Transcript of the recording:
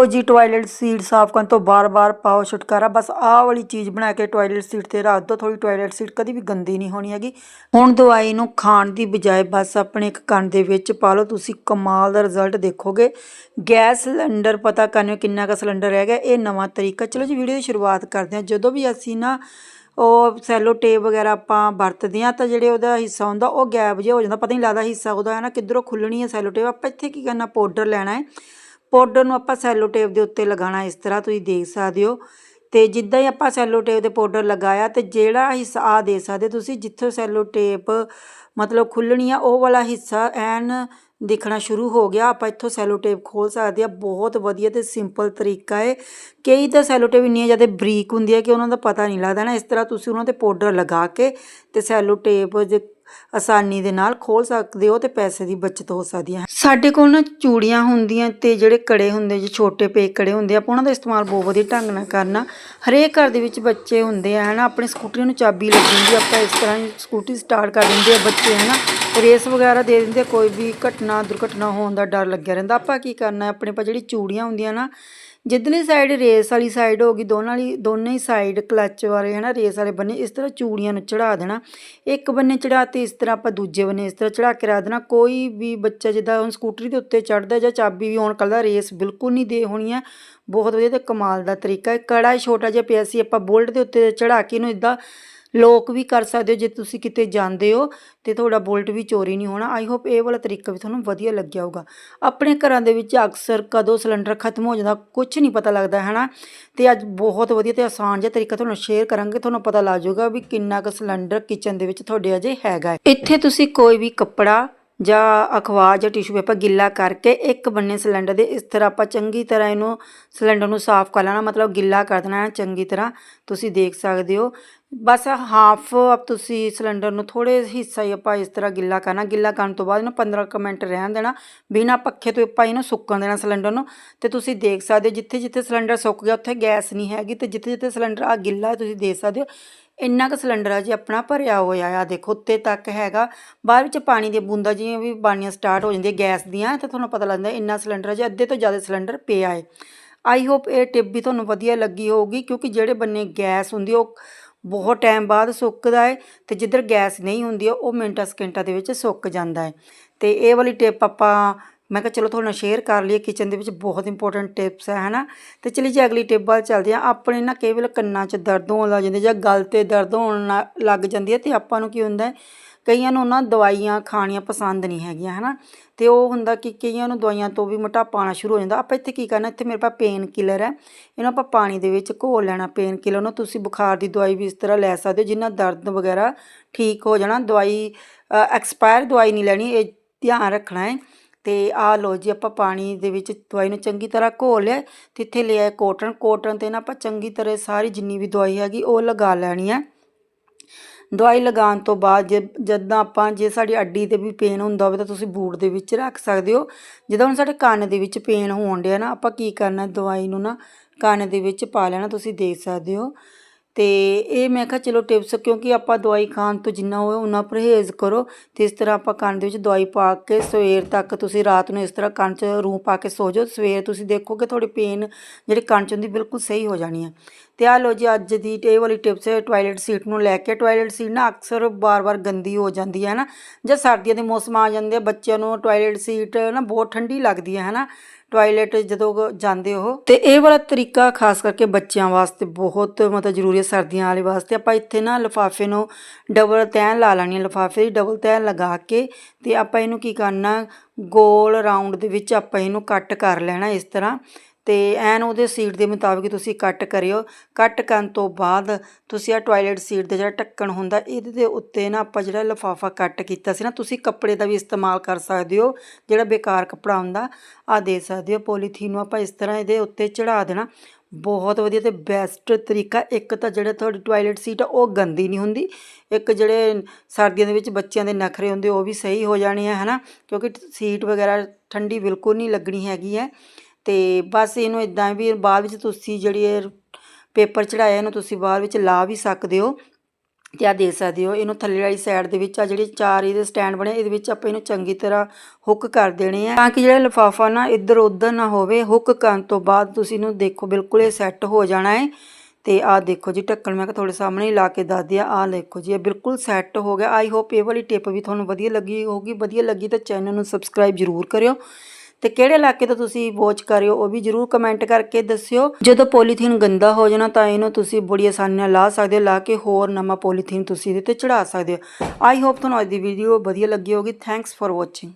ਲਓ ਜੀ toilet seat ਸਾਫ਼ ਕਰਨ ਤੋਂ ਬਾਰ-ਬਾਰ ਪਾਓ ਛੁਟਕਾਰਾ। ਬਸ ਆਹ ਵਾਲੀ ਚੀਜ਼ ਬਣਾ ਕੇ ਟਾਇਲਟ ਸੀਟ ਤੇ ਰੱਖ ਦਿਓ ਥੋੜੀ ਟਾਇਲਟ ਸੀਟ ਕਦੀ ਵੀ ਗੰਦੀ ਨਹੀਂ ਹੋਣੀ ਹੈਗੀ। ਹੁਣ ਦਵਾਈ ਨੂੰ ਖਾਣ ਦੀ ਬਜਾਏ ਬਸ ਆਪਣੇ ਇੱਕ ਕੰਨ ਦੇ ਵਿੱਚ ਪਾ ਲਓ। ਤੁਸੀਂ ਕਮਾਲ ਦਾ ਰਿਜ਼ਲਟ ਦੇਖੋਗੇ। ਗੈਸ ਸਿਲੰਡਰ ਪਤਾ ਕਰਨੇ ਕਿੰਨਾ ਕੁ ਸਿਲੰਡਰ ਹੈਗਾ ਇਹ ਨਵਾਂ ਤਰੀਕਾ। ਚਲੋ ਜੀ, ਵੀਡੀਓ ਦੀ ਸ਼ੁਰੂਆਤ ਕਰਦੇ ਹਾਂ। ਜਦੋਂ ਵੀ ਅਸੀਂ ਨਾ ਉਹ ਸੈਲੋ ਟੇਪ ਵਗੈਰਾ ਆਪਾਂ ਵਰਤਦੇ ਆ ਤਾਂ ਜਿਹੜੇ ਉਹਦਾ ਹਿੱਸਾ ਹੁੰਦਾ, ਉਹ ਗੈਪ ਜਿਹਾ ਹੋ ਜਾਂਦਾ। ਪਤਾ ਨਹੀਂ ਲੱਗਦਾ ਹਿੱਸਾ ਉਹਦਾ ਹੈ ਨਾ, ਕਿੱਧਰੋਂ ਖੁੱਲਣੀ ਹੈ ਸੈਲੋ ਟੇਪ ਆਪਾਂ ਇੱਥੇ ਕੀ ਕਰਨਾ ਪਾਊਡਰ ਲੈਣਾ ਹੈ। ਪਾਊਡਰ ਨੂੰ ਆਪਾਂ ਸੈਲੋ ਟੇਪ ਦੇ ਉੱਤੇ ਲਗਾਉਣਾ, ਇਸ ਤਰ੍ਹਾਂ ਤੁਸੀਂ ਦੇਖ ਸਕਦੇ ਹੋ। ਤੇ ਜਿੱਦਾਂ ਹੀ ਆਪਾਂ ਸੈਲੋ ਟੇਪ ਦੇ ਪਾਊਡਰ ਲਗਾਇਆ, ਤੇ ਜਿਹੜਾ ਹਿੱਸਾ ਆ ਦੇ ਸਕਦੇ ਤੁਸੀਂ, ਜਿੱਥੋਂ ਸੈਲੋ ਟੇਪ ਮਤਲਬ ਖੁੱਲਣੀ ਆ, ਉਹ ਵਾਲਾ ਹਿੱਸਾ ਐਨ ਦਿਖਣਾ ਸ਼ੁਰੂ ਹੋ ਗਿਆ। ਆਪਾਂ ਇੱਥੋਂ ਸੈਲੋ ਟੇਪ ਖੋਲ ਸਕਦੇ ਆ, ਬਹੁਤ ਵਧੀਆ ਤੇ ਸਿੰਪਲ ਤਰੀਕਾ ਹੈ ਕਈ ਤਾਂ ਸੈਲੋ ਟੇਪ ਇੰਨੀਆਂ ਜ਼ਿਆਦਾ ਬਰੀਕ ਹੁੰਦੀ ਹੈ ਕਿ ਉਹਨਾਂ ਦਾ ਪਤਾ ਨਹੀਂ ਲੱਗਦਾ ਨਾ, ਇਸ ਤਰ੍ਹਾਂ ਤੁਸੀਂ ਉਹਨਾਂ ਤੇ ਪਾਊਡਰ ਲਗਾ ਕੇ ਤੇ ਸੈਲੋ ਟੇਪ ਆਸਾਨੀ ਦੇ ਨਾਲ ਖੋਲ ਸਕਦੇ ਹੋ ਤੇ ਪੈਸੇ ਦੀ ਬਚਤ ਹੋ ਸਕਦੀ ਹੈ। ਸਾਡੇ ਕੋਲ ਨਾ ਚੂੜੀਆਂ ਹੁੰਦੀਆਂ ਤੇ ਜਿਹੜੇ ਕੜੇ ਹੁੰਦੇ ਜੇ ਛੋਟੇ ਪੇ ਕੜੇ ਹੁੰਦੇ ਆਪਾਂ ਉਹਨਾਂ ਦਾ ਇਸਤੇਮਾਲ ਬਹੁਤ ਵਧੀਆ ਢੰਗ ਨਾਲ ਕਰਨਾ। ਹਰੇਕ ਘਰ ਦੇ ਵਿੱਚ ਬੱਚੇ ਹੁੰਦੇ ਆ ਹਨਾ ਆਪਣੀ ਸਕੂਟਰੀ ਨੂੰ ਚਾਬੀ ਲੱਗੀ ਹੁੰਦੀ ਆ, ਆਪਾਂ ਇਸ ਤਰ੍ਹਾਂ ਹੀ ਸਕੂਟਰੀ ਸਟਾਰਟ ਕਰ ਦਿੰਦੇ ਆ ਬੱਚੇ ਹਨਾ। ਰੇਸ ਵਗੈਰਾ ਦੇ ਦਿੰਦੇ, ਕੋਈ ਵੀ ਘਟਨਾ, ਦੁਰਘਟਨਾ ਹੋਣ ਦਾ ਡਰ ਲੱਗਿਆ ਰਹਿੰਦਾ। ਆਪਾਂ ਕੀ ਕਰਨਾ ਆਪਣੇ ਪਾ ਜਿਹੜੀ ਚੂੜੀਆਂ ਹੁੰਦੀਆਂ ਨਾ, ਜਿੱਧਰਲੀ ਸਾਈਡ ਰੇਸ ਵਾਲੀ ਸਾਈਡ ਹੋਗੀ ਦੋਨਾਂ ਵਾਲੀ, ਦੋਨੇ ਹੀ ਸਾਈਡ ਕਲੱਚ ਵਾਲੇ, ਹਨਾ, ਰੇਸ ਵਾਲੇ ਬੰਨੇ, ਇਸ ਤਰ੍ਹਾਂ ਚੂੜੀਆਂ ਨੂੰ ਚੜਾ ਦੇਣਾ। ਇੱਕ ਬੰਨੇ ਚੜਾਤੇ ਇਸ ਤਰ੍ਹਾਂ ਆਪਾਂ ਦੂਜੇ ਬੰਨੇ ਇਸ ਤਰ੍ਹਾਂ ਚੜਾ ਕੇ ਰੱਖ ਦੇਣਾ। ਕੋਈ ਵੀ ਬੱਚਾ ਜਿੱਦਾਂ ਹੁਣ ਸਕੂਟਰੀ ਦੇ ਉੱਤੇ ਚੜਦਾ ਜਾਂ ਚਾਬੀ ਵੀ ਆਨ ਕਰਦਾ ਰੇਸ ਬਿਲਕੁਲ ਨਹੀਂ ਦੇ ਹੋਣੀ ਹੈ। ਬਹੁਤ ਵਧੀਆ ਤੇ ਕਮਾਲ ਦਾ ਤਰੀਕਾ ਹੈ। ਕੜਾ ਛੋਟਾ ਜਿਹਾ ਪਿਆ ਸੀ, ਆਪਾਂ ਬੋਲਟ ਦੇ ਉੱਤੇ ਚੜਾ ਕੇ ਇਹਨੂੰ ਇਦਾਂ ਲੋਕ ਵੀ ਕਰ ਸਕਦੇ ਹੋ, ਜੇ ਤੁਸੀਂ ਕਿਤੇ ਜਾਂਦੇ ਹੋ ਤੇ ਤੁਹਾਡਾ ਬੋਲਟ ਵੀ ਚੋਰੀ ਨਹੀਂ ਹੋਣਾ। ਆਈ ਹੋਪ ਇਹ ਵਾਲਾ ਤਰੀਕਾ ਵੀ ਤੁਹਾਨੂੰ ਵਧੀਆ ਲੱਗਿਆ ਹੋਊਗਾ। ਆਪਣੇ ਘਰਾਂ ਦੇ ਵਿੱਚ ਅਕਸਰ ਕਦੋਂ ਸਿਲੰਡਰ ਖਤਮ ਹੋ ਜਾਂਦਾ ਕੁਝ ਨਹੀਂ ਪਤਾ ਲੱਗਦਾ ਹੈ ਨਾ ਤੇ ਅੱਜ ਬਹੁਤ ਵਧੀਆ ਤੇ ਆਸਾਨ ਜਿਹਾ ਤਰੀਕਾ ਤੁਹਾਨੂੰ ਸ਼ੇਅਰ ਕਰਾਂਗੇ, ਤੁਹਾਨੂੰ ਪਤਾ ਲੱਗ ਜਾਊਗਾ ਵੀ ਕਿੰਨਾ ਕੁ ਸਿਲੰਡਰ ਕਿਚਨ ਦੇ ਵਿੱਚ ਤੁਹਾਡੇ ਅਜੇ ਹੈਗਾ ਇੱਥੇ ਤੁਸੀਂ ਕੋਈ ਵੀ ਕੱਪੜਾ ਜਾਂ ਅਖਬਾਰ ਜਾਂ ਟਿਸ਼ੂ ਪੇਪਰ ਗਿੱਲਾ ਕਰਕੇ ਇੱਕ ਬੰਨੇ ਸਿਲੰਡਰ ਦੇ ਇਸ ਤਰ੍ਹਾਂ ਆਪਾਂ ਚੰਗੀ ਤਰ੍ਹਾਂ ਇਹਨੂੰ ਸਿਲੰਡਰ ਨੂੰ ਸਾਫ਼ ਕਰ ਲੈਣਾ, ਮਤਲਬ ਗਿੱਲਾ ਕਰ ਦੇਣਾ ਹੈ ਚੰਗੀ ਤਰ੍ਹਾਂ, ਤੁਸੀਂ ਦੇਖ ਸਕਦੇ ਹੋ। ਬਸ ਹਾਫ ਅਪ ਤੁਸੀਂ ਸਿਲੰਡਰ ਨੂੰ ਥੋੜੇ ਹਿੱਸਾ ਹੀ ਆਪਾਂ ਇਸ ਤਰ੍ਹਾਂ ਗਿੱਲਾ ਕਰਨਾ, ਗਿੱਲਾ ਕਰਨ ਤੋਂ ਬਾਅਦ ਇਹਨੂੰ 15 ਕੁ ਮਿੰਟ ਰਹਿਣ ਦੇਣਾ, ਬਿਨਾਂ ਪੱਖੇ ਤੋਂ ਆਪਾਂ ਇਹਨੂੰ ਸੁੱਕਣ ਦੇਣਾ ਸਿਲੰਡਰ ਨੂੰ। ਤੇ ਤੁਸੀਂ ਦੇਖ ਸਕਦੇ ਹੋ ਜਿੱਥੇ ਜਿੱਥੇ ਸਿਲੰਡਰ ਸੁੱਕ ਗਿਆ, ਉੱਥੇ ਗੈਸ ਨਹੀਂ ਹੈਗੀ ਤੇ ਜਿੱਥੇ ਜਿੱਥੇ ਸਿਲੰਡਰ ਆ ਗਿੱਲਾ ਹੈ ਤੁਸੀਂ ਦੇਖ ਸਕਦੇ ਹੋ। ਇੰਨਾ ਕੁ ਸਿਲੰਡਰ ਆ ਜੀ, ਆਪਣਾ ਭਰਿਆ ਹੋਇਆ ਆ। ਦੇਖੋ, ਉੱਤੇ ਤੱਕ ਹੈਗਾ। ਬਾਅਦ ਵਿੱਚ ਪਾਣੀ ਦੀਆਂ ਬੂੰਦਾਂ ਜਿਹੀਆਂ ਵੀ ਬਾਣੀਆਂ ਸਟਾਰਟ ਹੋ ਜਾਂਦੀਆਂ, ਗੈਸ ਦੀਆਂ ਤੇ ਤੁਹਾਨੂੰ ਪਤਾ ਲੱਗਦਾ ਇੰਨਾ ਸਿਲੰਡਰ ਜੀ, ਅੱਧੇ ਤੋਂ ਜ਼ਿਆਦਾ ਸਿਲੰਡਰ ਪਿਆ ਹੈ ਆਈ ਹੋਪ ਇਹ ਟਿਪ ਵੀ ਤੁਹਾਨੂੰ ਵਧੀਆ ਲੱਗੀ ਹੋਊਗੀ, ਕਿਉਂਕਿ ਜਿਹੜੇ ਬੰਨੇ ਗੈਸ ਹੁੰਦੀ ਉਹ ਬਹੁਤ ਟਾਈਮ ਬਾਅਦ ਸੁੱਕਦਾ ਹੈ ਤੇ ਜਿੱਧਰ ਗੈਸ ਨਹੀਂ ਹੁੰਦੀ ਉਹ ਉਹ ਮਿੰਟਾਂ ਸਕਿੰਟਾਂ ਦੇ ਵਿੱਚ ਸੁੱਕ ਜਾਂਦਾ ਹੈ ਤੇ ਇਹ ਵਾਲੀ ਟਿਪ ਆਪਾਂ ਮੈਂ ਕਿਹਾ ਚਲੋ ਤੁਹਾਡੇ ਨਾਲ ਸ਼ੇਅਰ ਕਰ ਲਈਏ ਕਿਚਨ ਦੇ ਵਿੱਚ ਬਹੁਤ ਇੰਪੋਰਟੈਂਟ ਟਿਪਸ ਹੈ, ਹਨਾ? ਤੇ ਚਲੀ ਜੀ, ਅਗਲੀ ਟਿਪ ਵੱਲ ਚੱਲਦੇ ਹਾਂ। ਆਪਣੇ ਨਾ ਕਈ ਵੇਲੇ ਕੰਨਾਂ 'ਚ ਦਰਦ ਹੋਣ ਲੱਗ ਜਾਂਦੇ ਜਾਂ ਗਲ ਤੇ ਦਰਦ ਹੋਣ ਲੱਗ ਜਾਂਦੀ ਹੈ ਤੇ ਆਪਾਂ ਨੂੰ ਕੀ ਹੁੰਦਾ ਕਈਆਂ ਨੂੰ ਨਾ ਦਵਾਈਆਂ ਖਾਣੀਆਂ ਪਸੰਦ ਨਹੀਂ ਹੈਗੀਆਂ, ਹਨਾ? ਤੇ ਉਹ ਹੁੰਦਾ ਕਿ ਕਈਆਂ ਨੂੰ ਦਵਾਈਆਂ ਤੋਂ ਵੀ ਮੋਟਾਪਾ ਆਉਣਾ ਸ਼ੁਰੂ ਹੋ ਜਾਂਦਾ। ਆਪਾਂ ਇੱਥੇ ਕੀ ਕਰਨਾ, ਇੱਥੇ ਮੇਰੇ ਪਾਸ ਪੇਨ ਕਿਲਰ ਹੈ। ਇਹਨੂੰ ਆਪਾਂ ਪਾਣੀ ਦੇ ਵਿੱਚ ਘੋਲ ਲੈਣਾ ਪੇਨ ਕਿਲਰ ਨੂੰ। ਤੁਸੀਂ ਬੁਖਾਰ ਦੀ ਦਵਾਈ ਵੀ ਇਸ ਤਰ੍ਹਾਂ ਲੈ ਸਕਦੇ ਹੋ, ਜਿੰਨਾ ਦਰਦ ਵਗੈਰਾ ਠੀਕ ਹੋ ਜਾਣਾ। ਦਵਾਈ ਐਕਸਪਾਇਰ ਦਵਾਈ ਨਹੀਂ ਲੈਣੀ, ਇਹ ਧਿਆਨ ਰੱਖਣਾ ਹੈ। ਤੇ ਆ ਲੋ ਜੀ ਆਪਾਂ ਪਾਣੀ ਦੇ ਵਿੱਚ ਦਵਾਈ ਨੂੰ ਚੰਗੀ ਤਰ੍ਹਾਂ ਘੋਲ ਲਿਆ। ਤੇ ਇੱਥੇ ਲਿਆ ਕੋਟਨ। ਕੋਟਨ ਤੇ ਨਾ ਆਪਾਂ ਚੰਗੀ ਤਰ੍ਹਾਂ ਸਾਰੀ ਜਿੰਨੀ ਵੀ ਦਵਾਈ ਹੈਗੀ ਉਹ ਲਗਾ ਲੈਣੀ ਹੈ। ਦਵਾਈ ਲਗਾਉਣ ਤੋਂ ਬਾਅਦ ਜੇ ਜਦੋਂ ਆਪਾਂ ਜੇ ਸਾਡੀ ਅੱਡੀ ਤੇ ਵੀ ਪੇਨ ਹੁੰਦਾ ਹੋਵੇ ਤਾਂ ਤੁਸੀਂ ਬੂਟ ਦੇ ਵਿੱਚ ਰੱਖ ਸਕਦੇ ਹੋ। ਜਦੋਂ ਹੁਣ ਸਾਡੇ ਕੰਨ ਦੇ ਵਿੱਚ ਪੇਨ ਹੋਣ ਡਿਆ ਨਾ ਆਪਾਂ ਕੀ ਕਰਨਾ, ਦਵਾਈ ਨੂੰ ਨਾ ਕੰਨ ਦੇ ਵਿੱਚ ਪਾ ਲੈਣਾ ਤੁਸੀਂ ਦੇਖ ਸਕਦੇ ਹੋ। ਤੇ ਇਹ ਮੈਂ ਕਿਹਾ ਚਲੋ ਟਿਪਸ ਕਿਉਂਕਿ ਆਪਾਂ ਦਵਾਈ ਖਾਣ ਤੋਂ ਜਿੰਨਾ ਹੋਵੇ ਉਨਾ ਪਰਹੇਜ਼ ਕਰੋ। ਤੇ ਇਸ ਤਰ੍ਹਾਂ ਆਪਾਂ ਕੰਨ ਦੇ ਵਿੱਚ ਦਵਾਈ ਪਾ ਕੇ ਸਵੇਰ ਤੱਕ ਤੁਸੀਂ ਰਾਤ ਨੂੰ ਇਸ ਤਰ੍ਹਾਂ ਕੰਨ 'ਚ ਰੂੰ ਪਾ ਕੇ ਸੋ ਜਾਓ। ਸਵੇਰ ਤੁਸੀਂ ਦੇਖੋਗੇ ਤੁਹਾਡੀ ਪੇਨ ਜਿਹੜੀ ਕੰਨ 'ਚ ਹੁੰਦੀ, ਬਿਲਕੁਲ ਸਹੀ ਹੋ ਜਾਣੀ ਹੈ ਤੇ ਆ ਲੋ ਜੀ, ਅੱਜ ਦੀ ਇਹ ਵਾਲੀ ਟਿਪਸ ਹੈ ਟਾਇਲਟ ਸੀਟ ਨੂੰ ਲੈ ਕੇ। ਟਾਇਲਟ ਸੀਟ ਨਾ ਅਕਸਰ ਬਾਰ-ਬਾਰ ਗੰਦੀ ਹੋ ਜਾਂਦੀ ਹੈ ਨਾ ਜਾਂ ਸਰਦੀਆਂ ਦੇ ਮੌਸਮ ਆ ਜਾਂਦੇ ਆ, ਬੱਚਿਆਂ ਨੂੰ ਟਾਇਲਟ ਸੀਟ ਨਾ ਬਹੁਤ ਠੰਡੀ ਲੱਗਦੀ ਹੈ, ਹਨਾ? ਟਾਇਲਟ ਜਦੋਂ ਜਾਂਦੇ ਹੋ ਤੇ ਇਹ ਵਾਲਾ ਤਰੀਕਾ ਖਾਸ ਕਰਕੇ ਬੱਚਿਆਂ ਵਾਸਤੇ ਬਹੁਤ ਮਤਲਬ ਜ਼ਰੂਰੀ ਹੈ, ਸਰਦੀਆਂ ਵਾਲੇ ਵਾਸਤੇ। ਆਪਾਂ ਇੱਥੇ ਨਾ ਲਿਫਾਫੇ ਨੂੰ ਡਬਲ ਤੈਨ ਲਾ ਲੈਣੀ ਹੈ, ਲਿਫਾਫੇ ਦੀ ਡਬਲ ਤੈਨ ਲਗਾ ਕੇ। ਤੇ ਆਪਾਂ ਇਹਨੂੰ ਕੀ ਕਰਨਾ, ਗੋਲ ਰਾਉਂਡ ਦੇ ਵਿੱਚ ਆਪਾਂ ਇਹਨੂੰ ਕੱਟ ਕਰ ਲੈਣਾ ਇਸ ਤਰ੍ਹਾਂ। ਤੇ ਐਨ ਉਹਦੇ ਸੀਟ ਦੇ ਮੁਤਾਬਿਕ ਤੁਸੀਂ ਕੱਟ ਕਰਿਓ। ਕੱਟ ਕਰਨ ਤੋਂ ਬਾਅਦ ਤੁਸੀਂ ਆ ਟਾਇਲਟ ਸੀਟ ਦਾ ਜਿਹੜਾ ਢੱਕਣ ਹੁੰਦਾ, ਇਹਦੇ ਦੇ ਉੱਤੇ ਨਾ ਆਪਾਂ ਜਿਹੜਾ ਲਿਫਾਫਾ ਕੱਟ ਕੀਤਾ ਸੀ ਨਾ, ਤੁਸੀਂ ਕੱਪੜੇ ਦਾ ਵੀ ਇਸਤੇਮਾਲ ਕਰ ਸਕਦੇ ਹੋ, ਜਿਹੜਾ ਬੇਕਾਰ ਕੱਪੜਾ ਹੁੰਦਾ ਆ ਦੇ ਸਕਦੇ ਹੋ ਪੋਲੀਥੀਨ ਨੂੰ ਆਪਾਂ ਇਸ ਤਰ੍ਹਾਂ ਇਹਦੇ ਉੱਤੇ ਚੜਾ ਦੇਣਾ। ਬਹੁਤ ਵਧੀਆ ਤੇ ਬੈਸਟ ਤਰੀਕਾ, ਇੱਕ ਤਾਂ ਜਿਹੜਾ ਤੁਹਾਡੀ ਟਾਇਲਟ ਸੀਟ ਆ, ਉਹ ਗੰਦੀ ਨਹੀਂ ਹੁੰਦੀ, ਇੱਕ ਜਿਹੜੇ ਸਰਦੀਆਂ ਦੇ ਵਿੱਚ ਬੱਚਿਆਂ ਦੇ ਨਖਰੇ ਹੁੰਦੇ, ਉਹ ਵੀ ਸਹੀ ਹੋ ਜਾਣੇ ਆ, ਹਨਾ, ਕਿਉਂਕਿ ਸੀਟ ਵਗੈਰਾ ਠੰਡੀ ਬਿਲਕੁਲ ਨਹੀਂ ਲੱਗਣੀ ਹੈਗੀ ਹੈ। ਅਤੇ ਬਸ ਇਹਨੂੰ ਇੱਦਾਂ ਵੀ ਬਾਅਦ ਵਿੱਚ ਤੁਸੀਂ ਜਿਹੜੀ ਇਹ ਪੇਪਰ ਚੜਾਇਆ ਇਹਨੂੰ ਤੁਸੀਂ ਬਾਅਦ ਵਿੱਚ ਲਾ ਵੀ ਸਕਦੇ ਹੋ ਤੇ ਆ ਦੇਖ ਸਕਦੇ ਹੋ। ਇਹਨੂੰ ਥੱਲੇ ਵਾਲੀ ਸਾਈਡ ਦੇ ਵਿੱਚ ਆ ਜਿਹੜੇ ਚਾਰ ਇਹਦੇ ਸਟੈਂਡ ਬਣੇ, ਇਹਦੇ ਵਿੱਚ ਆਪਾਂ ਇਹਨੂੰ ਚੰਗੀ ਤਰ੍ਹਾਂ ਹੁੱਕ ਕਰ ਦੇਣੇ ਆ। ਤਾਂ ਕਿ ਜਿਹੜਾ ਲਿਫਾਫਾ ਨਾ ਇੱਧਰ ਉੱਧਰ ਨਾ ਹੋਵੇ ਹੁੱਕ ਕਰਨ ਤੋਂ ਬਾਅਦ ਤੁਸੀਂ ਇਹਨੂੰ ਦੇਖੋ ਬਿਲਕੁਲ ਇਹ ਸੈੱਟ ਹੋ ਜਾਣਾ ਹੈ। ਤੇ ਆਹ ਦੇਖੋ ਜੀ, ਢੱਕਣ ਮੈਂ ਕਿ ਤੁਹਾਡੇ ਸਾਹਮਣੇ ਹੀ ਲਾ ਕੇ ਦੱਸ ਦਿਆ, ਆਹ ਦੇਖੋ ਜੀ, ਇਹ ਬਿਲਕੁਲ ਸੈੱਟ ਹੋ ਗਿਆ। ਆਈ ਹੋਪ ਇਹ ਵਾਲੀ ਟਿਪ ਵੀ ਤੁਹਾਨੂੰ ਵਧੀਆ ਲੱਗੀ ਹੋਊਗੀ। ਵਧੀਆ ਲੱਗੀ ਤਾਂ ਚੈਨਲ ਨੂੰ ਸਬਸਕ੍ਰਾਈਬ ਜ਼ਰੂਰ ਕਰਿਓ। ਤੇ ਕਿਹੜੇ ਇਲਾਕੇ ਤੋਂ ਤੁਸੀਂ ਵੋਚ ਕਰ ਰਹੇ ਹੋ ਉਹ ਵੀ ਜਰੂਰ ਕਮੈਂਟ ਕਰਕੇ ਦੱਸਿਓ। ਜਦੋਂ ਪੋਲੀਥੀਨ ਗੰਦਾ ਹੋ ਜਾਣਾ ਤਾਂ ਇਹਨੂੰ ਤੁਸੀਂ ਬੜੀ ਆਸਾਨੀ ਨਾਲ ਲਾ ਸਕਦੇ ਹੋ, ਲਾ ਕੇ ਹੋਰ ਨਵਾਂ ਪੋਲੀਥੀਨ ਤੁਸੀਂ ਇਹਦੇ ਤੇ ਚੜਾ ਸਕਦੇ ਹੋ। ਆਈ ਹੋਪ ਤੁਹਾਨੂੰ ਅੱਜ ਦੀ ਵੀਡੀਓ ਵਧੀਆ ਲੱਗੀ ਹੋਗੀ ਥੈਂਕਸ ਫॉर ਵਾਚਿੰਗ